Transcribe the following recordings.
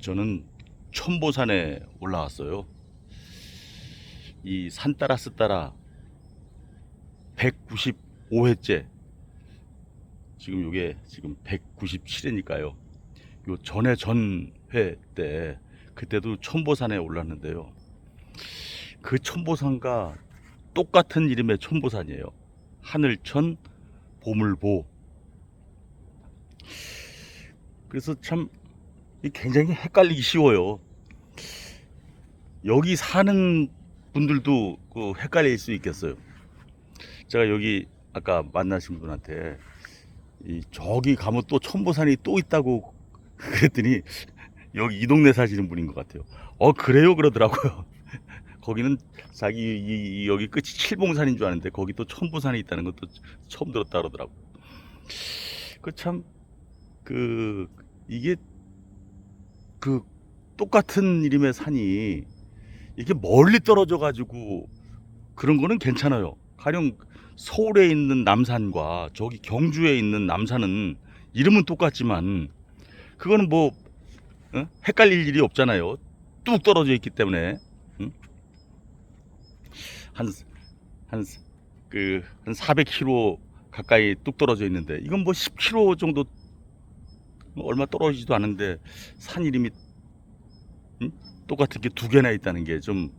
저는 천보산에 올라왔어요. 이 산 따라 스 따라 195회째. 지금 요게 지금 197회니까요. 요 전에 전회 때 그때도 천보산에 올랐는데요. 그 천보산과 똑같은 이름의 천보산이에요. 하늘천 보물보. 그래서 참이 굉장히 헷갈리기 쉬워요. 여기 사는 분들도 그 헷갈릴 수 있겠어요. 제가 여기 아까 만나신 분한테 이 저기 가면 또 천보산이 또 있다고 그랬더니 여기 이 동네 사시는 분인 것 같아요. 어 그래요 그러더라고요. 거기는 자기 이, 이 여기 끝이 칠봉산인 줄 아는데 거기 또 천보산이 있다는 것도 처음 들었다 그러더라고. 그 참그 이게 그 똑같은 이름의 산이 이렇게 멀리 떨어져 가지고 그런 거는 괜찮아요. 가령 서울에 있는 남산과 저기 경주에 있는 남산은 이름은 똑같지만 그거는 뭐 어? 헷갈릴 일이 없잖아요. 뚝 떨어져 있기 때문에 응? 한한 그한 400km 가까이 뚝 떨어져 있는데 이건 뭐 10km 정도 뭐 얼마 떨어지지도 않은데 산 이름이 응? 똑같은 게 두 개나 있다는 게 좀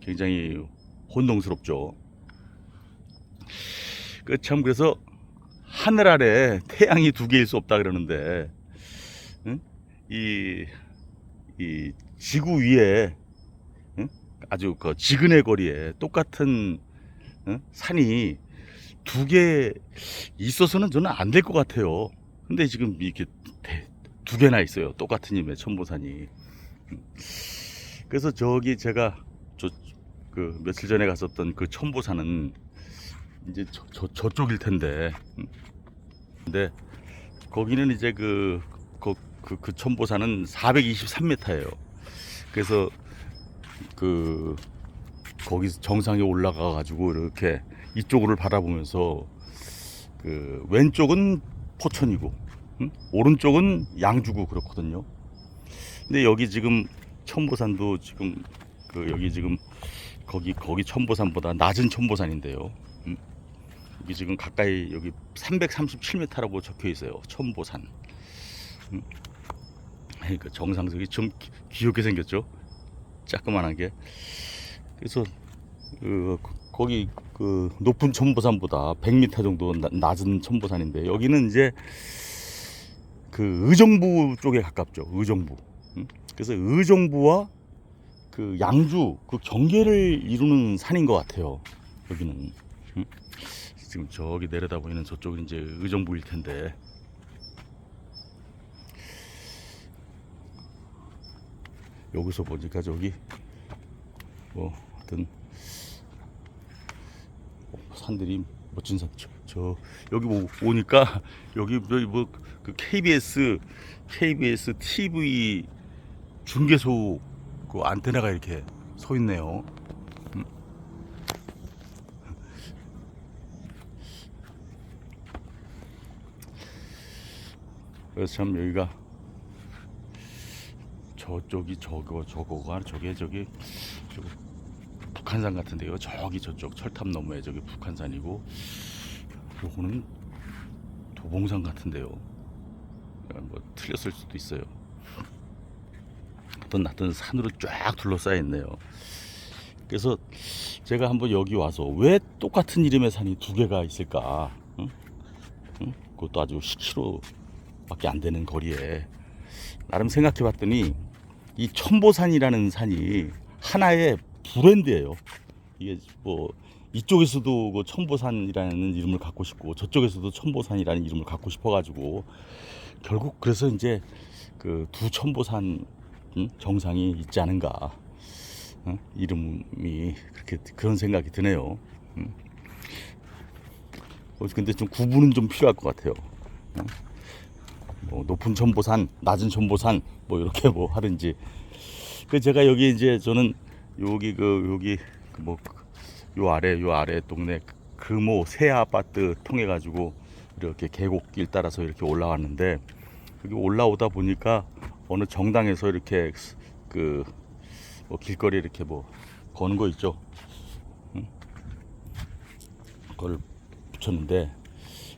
굉장히 혼동스럽죠. 그 참 그래서 하늘 아래 태양이 두 개일 수 없다 그러는데 응? 이, 이 지구 위에 응? 아주 그 지근의 거리에 똑같은 응? 산이 두 개 있어서는 저는 안 될 것 같아요. 근데 지금 이렇게 대- 두 개나 있어요. 똑같은 이름의 천보산이. 음. 그래서 저기 제가 저 그 며칠 전에 갔었던 그 천보산은 이제 저, 저 저쪽일 텐데. 음. 근데 거기는 이제 그 그, 그, 그 천보산은 423m예요. 그래서 그 거기 정상에 올라가 가지고 이렇게 이쪽을 바라보면서 그 왼쪽은 포천이고 응? 오른쪽은 양주고 그렇거든요. 근데 여기 지금 천보산도 지금 그 여기 지금 거기 거기 천보산보다 낮은 천보산인데요. 응? 여기 지금 가까이 여기 337m라고 적혀 있어요. 천보산. 응? 그러니까 정상석이 좀 귀- 귀엽게 생겼죠. 자그만한 게. 그래서 그 거기 그 높은 천보산보다 100m 정도 나- 낮은 천보산인데 여기는 이제 그 의정부 쪽에 가깝죠. 의정부. 응? 그래서 의정부와 그 양주 그 경계를 이루는 산인 것 같아요. 여기는 응? 지금 저기 내려다 보이는 저쪽은 이제 의정부일 텐데 여기서 보니까 저기 뭐 하여튼 산들이 멋진 산. 저, 저 여기 오, 오니까 여기 여기 뭐 그 KBS KBS TV 중계소 그 안테나가 이렇게 서 있네요. 음. 그래서 참 여기가 저쪽이 저거 저거가 저게 저기 북한산 같은데요. 저기 저쪽 철탑 너머에 저기 북한산이고 요거는 도봉산 같은데요. 아, 뭐 틀렸을 수도 있어요. 어떤 어떤 산으로 쫙 둘러싸여 있네요. 그래서 제가 한번 여기 와서 왜 똑같은 이름의 산이 두 개가 있을까? 응? 응? 그것도 아주 10km밖에 안 되는 거리에 나름 생각해 봤더니 이 천보산이라는 산이 하나의 브랜드예요. 이게 뭐 이쪽에서도 그 천보산이라는 이름을 갖고 싶고 저쪽에서도 천보산이라는 이름을 갖고 싶어가지고 결국 그래서 이제 그 두 천보산 음, 정상이 있지 않은가 어? 이름이 그렇게 그런 생각이 드네요. 음. 어, 근데 좀 구분은 좀 필요할 것 같아요. 어? 뭐 높은 천보산, 낮은 천보산 뭐 이렇게 뭐 하든지. 그 제가 여기 이제 저는 여기 그 여기 뭐 요 아래 요 아래 동네 금호 새 아파트 통해 가지고 이렇게 계곡길 따라서 이렇게 올라왔는데 여기 올라오다 보니까 어느 정당에서 이렇게 그 뭐 길거리에 이렇게 뭐 거는 거 있죠. 응? 그걸 붙였는데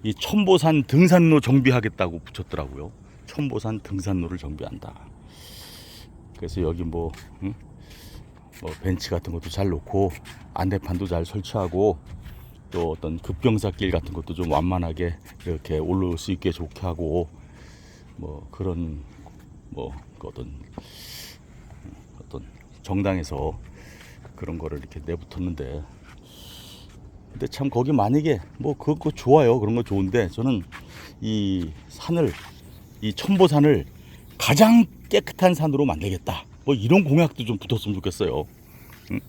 이 천보산 등산로 정비하겠다고 붙였더라고요. 천보산 등산로를 정비한다. 그래서 여기 뭐, 응? 뭐 벤치 같은 것도 잘 놓고 안내판도 잘 설치하고 또 어떤 급경사길 같은 것도 좀 완만하게 이렇게 올라올 수 있게 좋게 하고 뭐 그런 뭐 어떤 어떤 정당에서 그런 거를 이렇게 내붙었는데. 근데 참 거기 만약에 뭐 그거 좋아요. 그런 거 좋은데 저는 이 산을 이 천보산을 가장 깨끗한 산으로 만들겠다 뭐 이런 공약도 좀 붙었으면 좋겠어요 응?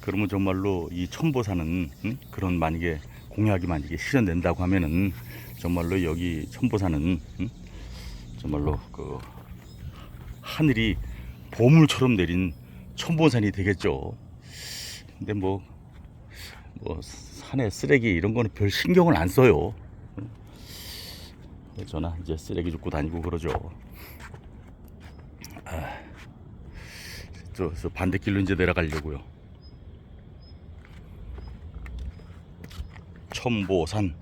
그러면 정말로 이 천보산은 응? 그런 만약에 공약이 만약에 실현된다고 하면은 정말로 여기 천보산은 응? 정말로 그 하늘이 보물처럼 내린 천보산이 되겠죠. 근데 뭐, 뭐, 산에 쓰레기 이런 거는 별 신경을 안 써요. 응? 저나 이제 쓰레기 줍고 다니고 그러죠. 아, 저, 저 반대길로 이제 내려가려고요. 천보산.